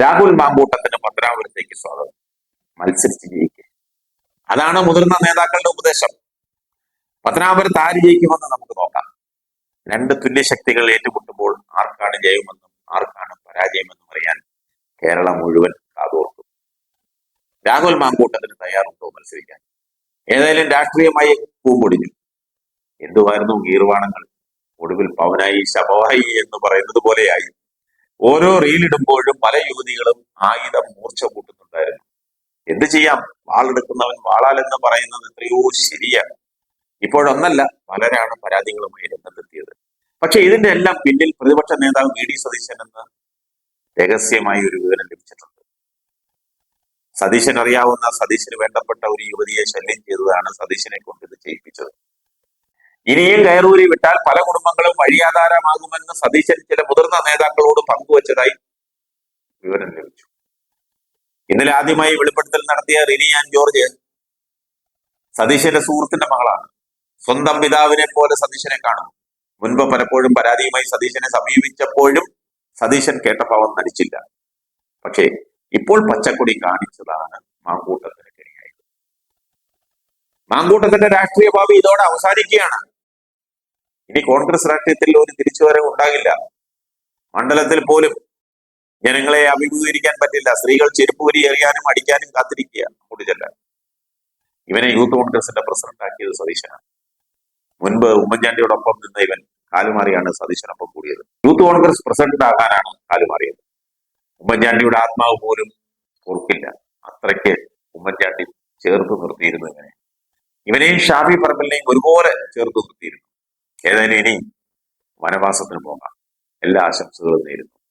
രാഹുൽ മാമ്പൂട്ടത്തിന് പത്തനാപുരത്തേക്ക് സ്വാഗതം. മത്സരിച്ച് ജയിക്കുക അതാണ് മുതിർന്ന നേതാക്കളുടെ ഉപദേശം. പത്തനാപുരത്ത് ആര് ജയിക്കുമെന്ന് നമുക്ക് നോക്കാം. രണ്ട് തുല്യശക്തികൾ ഏറ്റുമുട്ടുമ്പോൾ ആർക്കാണ് ജയമെന്നും ആർക്കാണ് പരാജയമെന്നും അറിയാൻ കേരളം മുഴുവൻ കാതോർക്കും രാഹുൽ മാങ്കൂട്ടത്തിന് തയ്യാറുണ്ടോ മത്സരിക്കാൻ? ഏതായാലും രാഷ്ട്രീയമായി പൂമ്പൊടിഞ്ഞു. എന്തുമായിരുന്നു ഗീർവാണങ്ങൾ? ഒടുവിൽ പവനായി ശബവായി എന്ന് പറയുന്നത് പോലെയായി. ഓരോ റീലിടുമ്പോഴും പല യുവതികളും ആയുധം മൂർച്ച കൂട്ടുന്നുണ്ടായിരുന്നു. എന്ത് ചെയ്യാം? വാളെടുക്കുന്നവൻ വാളാലെന്ന് പറയുന്നത് എത്രയോ ശരിയാണ്. ഇപ്പോഴൊന്നല്ല പലരാണ് പരാതികളുമായി രംഗത്തെത്തിയത്. പക്ഷെ ഇതിന്റെ എല്ലാം പിന്നിൽ പ്രതിപക്ഷ നേതാവ് വി ഡി സതീശൻ എന്ന് രഹസ്യമായി ഒരു വിവരം ലഭിച്ചിട്ടുണ്ട്. സതീശൻ അറിയാവുന്ന സതീശന് വേണ്ടപ്പെട്ട ഒരു യുവതിയെ ശല്യം ചെയ്തതാണ് സതീശനെ കൊണ്ട് ഇത് ചെയ്യിപ്പിച്ചത്. ഇനിയും കയറൂരി വിട്ടാൽ പല കുടുംബങ്ങളും വഴിയാധാരമാകുമെന്ന് സതീശൻ ചില മുതിർന്ന നേതാക്കളോട് പങ്കുവച്ചതായി വിവരം ലഭിച്ചു. ഇന്നലെ ആദ്യമായി വെളിപ്പെടുത്തൽ നടത്തിയ റിനി ആൻഡ് ജോർജ് സതീശന്റെ സുഹൃത്തിന്റെ മകളാണ്. സ്വന്തം പിതാവിനെ പോലെ സതീശനെ കാണും മുൻപ് പലപ്പോഴും പരാതിയുമായി സതീശനെ സമീപിച്ചപ്പോഴും സതീശൻ കേട്ട ഭാവം നടിച്ചില്ല. പക്ഷേ ഇപ്പോൾ പച്ചക്കൊടി കാണിച്ചതാണ് മാങ്കൂട്ടത്തിന് മാങ്കൂട്ടത്തിന്റെ രാഷ്ട്രീയ ഭാവി ഇതോടെ അവസാനിക്കുകയാണ്. ഇനി കോൺഗ്രസ് രാഷ്ട്രീയത്തിൽ ഒരു തിരിച്ചുവരവ് ഉണ്ടാകില്ല. മണ്ഡലത്തിൽ പോലും ജനങ്ങളെ അഭിമുഖീകരിക്കാൻ പറ്റില്ല. സ്ത്രീകൾ ചെരുപ്പൂരി എറിയാനും അടിക്കാനും കാത്തിരിക്കുക. അങ്ങോട്ട് ചെല്ലാൻ. ഇവനെ യൂത്ത് കോൺഗ്രസിന്റെ പ്രസിഡന്റ് ആക്കിയത് സതീശനാണ്. മുൻപ് ഉമ്മൻചാണ്ടിയോടൊപ്പം നിന്ന ഇവൻ കാലുമാറിയാണ് സതീശനൊപ്പം കൂടിയത്. യൂത്ത് കോൺഗ്രസ് പ്രസിഡന്റ് ആകാനാണ് കാലുമാറിയത്. ഉമ്മൻചാണ്ടിയുടെ ആത്മാവ് പോലും ഓർക്കില്ല. അത്രയ്ക്ക് ഉമ്മൻചാണ്ടി ചേർത്ത് നിർത്തിയിരുന്നു ഇവനെ. ഇവനെയും ഷാഫി പറമ്പലിനെയും ഒരുപോലെ ചേർത്ത് നിർത്തിയിരുന്നു. ഏതായാലും ഇനി വനവാസത്തിന് പോകാം. എല്ലാ ആശംസകളും നേരുന്നു.